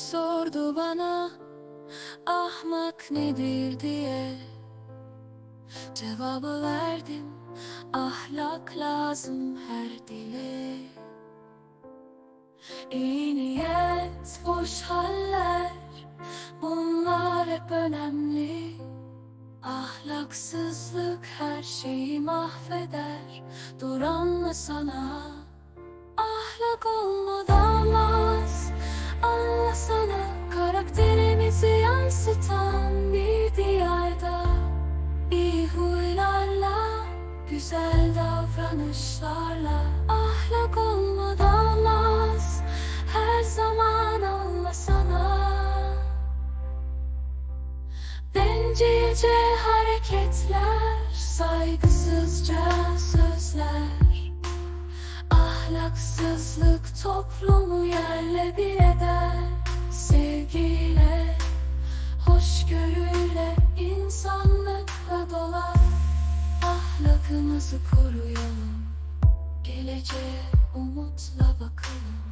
sordu bana ahmak nedir diye. Cevabı verdim ahlak lazım her dile. İyi niyet boş haller bunlar hep önemli. Ahlaksızlık her şeyi mahveder Dur anla sana. Ahlak olmadan davranışlarla Ahlak olmadan olmaz Her zaman anlasana Bencilce hareketler, saygısızca sözler. Ahlaksızlık toplumu yerle bir eder. Sevgiyle, hoşgörüyle, insanlıkla dolar. Ahlakımızı koruyalım, Geleceğe umutla bakalım.